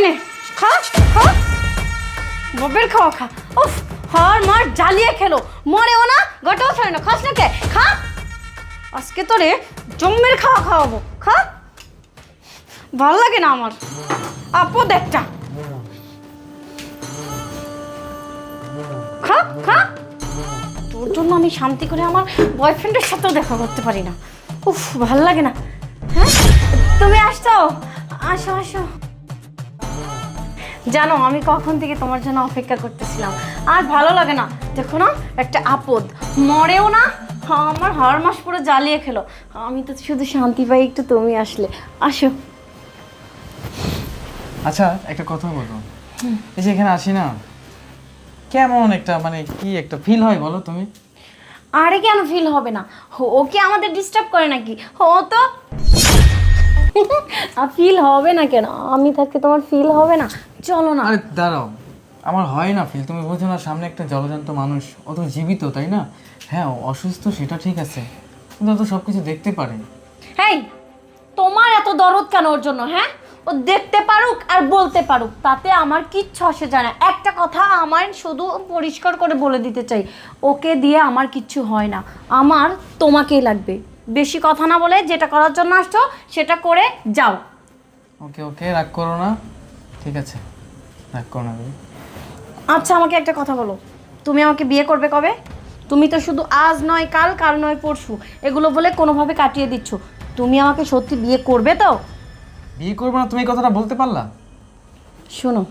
নে খা খা। খাওয়া খা। উফ হার মার জ্বালিয়ে খেলো। মরেও না, গটাও ছাড়ে না। খাস না কে? খা। আজকে তোরে জম্মের খাওয়া খাওয়াবো। খা। ভালো লাগে না আমার। আপদ একটা। খা খা। তোর জন্য আমি শান্তি করে আমার বয়ফ্রেন্ডের সাথেও দেখা করতে পারি না। উফ, ভালো লাগে না। হ্যাঁ? তুমি আসছো? আসো আসো। জানো আমি কখন থেকে তোমার জন্য অপেক্ষা করতেছিলাম। আর ভালো লাগে না। দেখো না একটা আপদ। মরেও না আমার হার মাস পুরো জ্বালিয়ে খেলো। আমি তো শুধু শান্তি পাই একটু তুমি আসলে। আসো। আচ্ছা একটা কথা বলো। এই যে এখানে আসি না কেমন একটা মানে কি একটা ফিল হয় বলো তুমি? আরে কেন ফিল হবে না? ও- ও আমাদের ডিস্টার্ব করে নাকি? ও তো ফিল হবে না কেন? আমি থাকতে তোমার ফিল হবে না। চলো না। আরে দাঁড়াও। আমার হয় না ফিল তুমি বোঝো না সামনে একটা জলজান্ত মানুষ। অত জীবিত তাই না? হ্যাঁ অসুস্থ সেটা ঠিক আছে। কিন্তু তো সব কিছু দেখতে পারে। হেই তোমার এত দরদ কেন ওর জন্য হ্যাঁ? ও দেখতে পারুক আর বলতে পারুক তাতে আমার কিচ্ছু আসে যায় না। একটা কথা আমার শুধু পরিষ্কার করে বলে দিতে চাই ওকে দিয়ে আমার কিচ্ছু হয় না। আমার তোমাকেই লাগবে। বেশি কথা না বলে যেটা করার জন্য আসছো সেটা করে যাও। ওকে ওকে রাগ করো না। ঠিক আছে রাগ করো না তুমি। আচ্ছা আমাকে একটা কথা বলো। তুমি আমাকে বিয়ে করবে কবে? তুমি তো শুধু আজ নয় কাল কাল নয় পরশু এগুলো বলে কোনোভাবে কাটিয়ে দিচ্ছ। তুমি আমাকে সত্যি বিয়ে করবে তো? বিয়ে করব না তুমি এই কথাটা বলতে পারলা? শোনো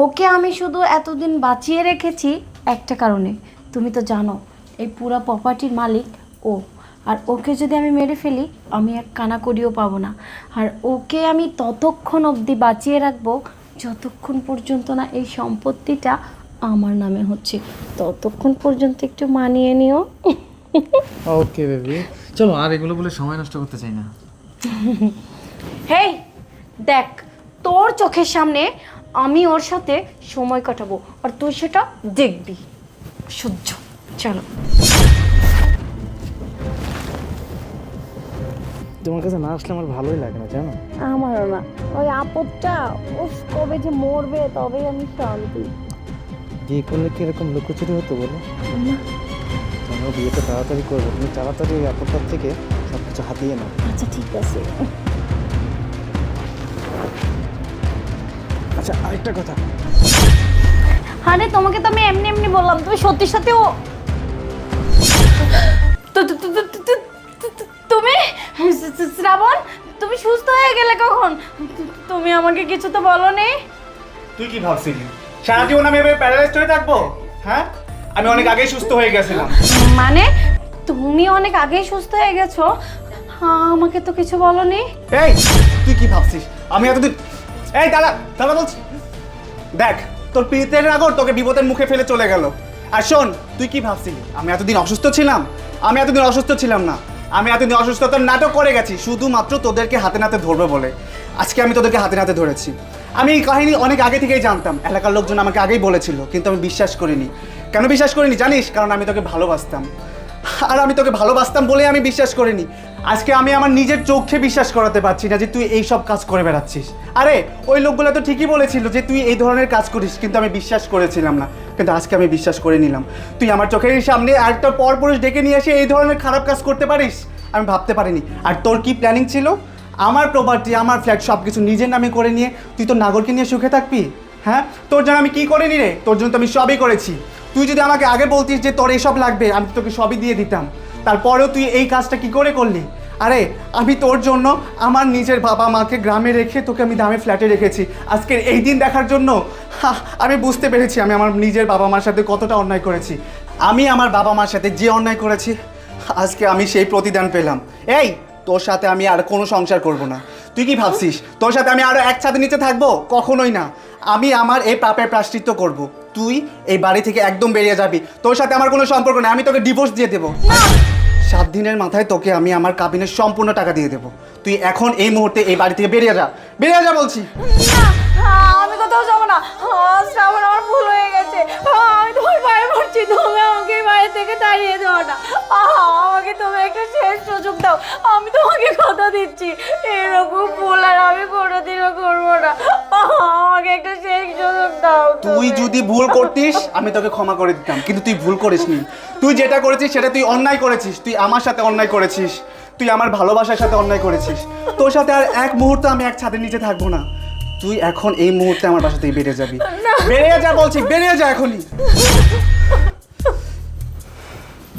ওকে আমি শুধু এতদিন বাঁচিয়ে রেখেছি একটা কারণে। তুমি তো জানো এই পুরো প্রপার্টির মালিক ও। আর ওকে যদি আমি মেরে ফেলি আমি এক কানাকড়িও পাবো না। আর ওকে আমি ততক্ষণ অবধি বাঁচিয়ে রাখব যতক্ষণ পর্যন্ত না এই সম্পত্তিটা আমার নামে হচ্ছে। ততক্ষণ পর্যন্ত একটু মানিয়ে নিও। ওকে বেবি চলো আর এগুলো বলে সময় নষ্ট করতে চাই না। হেই দেখ তোর চোখের সামনে আমি ওর সাথে সময় কাটাবো আর তুই সেটা দেখবি। সহ্য চলো। তোমার কাছে না আসলে আমার ভালোই লাগে না জানো? আমারও না। ওই আপদটা উফ কবে যে মরবে তবেই আমি শান্তি। বিয়ে করলে কি এরকম লুকোচুরি হতো বলো? তোমরা বিয়েটা তাড়াতাড়ি করবে। তুমি তাড়াতাড়ি ওই আপদটার থেকে সব কিছু হাতিয়ে নাও। আচ্ছা ঠিক আছে। আচ্ছা আরেকটা কথা। আরে তোমাকে তো আমি এমনি এমনি বললাম। তুমি সত্যি সত্যি ও তুমি? শ্রাবণ তুমি সুস্থ হয়ে গেলে কখন? তুমি আমাকে কিছু তো বলনি। তুই কি ভাবছিলি? সারা জীবন আমি এভাবে প্যারালাইজড হয়ে থাকব? হ্যাঁ? আমি অনেক আগেই সুস্থ হয়ে গেছিলাম। মানে তুমি অনেক আগেই সুস্থ হয়ে গেছো? আমাকে তো কিছু বলনি। এই তুই কি ভাবছিস? আমি এতদিন এই দাদা দাদা বলছি। দেখ তোর প্রীতের আগর তোকে বিপদের মুখে ফেলে চলে গেল। আর শোন তুই কি ভাবছিলি? আমি এতদিন অসুস্থ ছিলাম? আমি এতদিন অসুস্থ ছিলাম না। আমি এতদিন অসুস্থতার নাটক করে গেছি, শুধুমাত্র তোদেরকে হাতে নাতে ধরবে বলে। আজকে আমি তোদেরকে হাতে নাতে ধরেছি। আমি এই কাহিনী অনেক আগে থেকেই জানতাম, এলাকার লোকজন আমাকে আগেই বলেছিল, কিন্তু আমি বিশ্বাস করিনি। কেন বিশ্বাস করিনি জানিস? কারণ আমি তোকে ভালোবাসতাম। আর আমি তোকে ভালোবাসতাম বলে আমি বিশ্বাস করিনি। আজকে আমি আমার নিজের চোখে বিশ্বাস করাতে পারছি না যে তুই এই সব কাজ করে বেড়াচ্ছিস। আরে, ওই লোকগুলো তো ঠিকই বলেছিল যে তুই এই ধরনের কাজ করিস, কিন্তু আমি বিশ্বাস করেছিলাম না। কিন্তু আজকে আমি বিশ্বাস করে নিলাম। তুই আমার চোখের সামনে আরেকটা পরপুরুষ ডেকে নিয়ে এসে এই ধরনের খারাপ কাজ করতে পারিস? আমি ভাবতে পারিনি। আর তোর কি প্ল্যানিং ছিল? আমার প্রপার্টি আমার ফ্ল্যাট সব কিছু নিজের নামে করে নিয়ে তুই তোর নাগরকে নিয়ে সুখে থাকবি? হ্যাঁ? তোর জন্য আমি কি করিনি রে? তোর জন্য তো আমি সবই করেছি। তুই যদি আমাকে আগে বলতিস যে তোর এসব লাগবে, আমি তোকে সবই দিয়ে দিতাম। তারপরেও তুই এই কাজটা কি করে করলি? আরে, আমি তোর জন্য আমার নিজের বাবা মাকে গ্রামে রেখে তোকে আমি দামে ফ্ল্যাটে রেখেছি। আজকের এই দিন দেখার জন্য আমি বুঝতে পেরেছি আমি আমার নিজের বাবা মার সাথে কতটা অন্যায় করেছি। আমি আমার বাবা মার সাথে যে অন্যায় করেছি, আজকে আমি সেই প্রতিদান পেলাম। এই, তোর সাথে আমি আর কোনো সংসার করব না। তুই কি ভাবছিস? তোর সাথে আমি আরও এক ছাদের নিচে থাকব? কখনোই না। আমি আমার এই পাপের প্রাশ্চিত্য করব। তুই এই বাড়ি থেকে একদম বেরিয়ে যাবি। তোর সাথে আমার কোনো সম্পর্ক নেই। আমি তোকে ডিভোর্স দিয়ে দেবো। সাত দিনের মাথায় তোকে আমি আমার কাবিনের সম্পূর্ণ টাকা দিয়ে দেবো। তুই এখন এই মুহূর্তে এই বাড়ি থেকে বেরিয়ে যা। বেরিয়ে যা বলছি। আমি কোথাও যাব না। শ্রাবণ আমার ভুল হয়ে গেছে। আমি তোমার পায়ে পড়ছি। তুমি আমাকে বাড়ি থেকে তাড়িয়ে দাও না। আমাকে তুমি একটা শেষ সুযোগ দাও। আমি তোমাকে কথা দিচ্ছি। এরকম ভুল আর আমি কোনোদিনও করব না। তুই যদি ভুল করতিস আমি তোকে ক্ষমা করে দিতাম। কিন্তু তুই ভুল করিসনি। তুই যেটা করেছিস সেটা তুই অন্যায় করেছিস। তুই আমার সাথে অন্যায় করেছিস। তুই আমার ভালোবাসার সাথে অন্যায় করেছিস। তোর সাথে আর এক মুহূর্ত আমি এক ছাদের নিচে থাকব না। তুই এখন এই মুহূর্তে আমার বাসা থেকে বেরিয়ে যাবি। বেরিয়ে যা বলছি বেরিয়ে যা এখনই।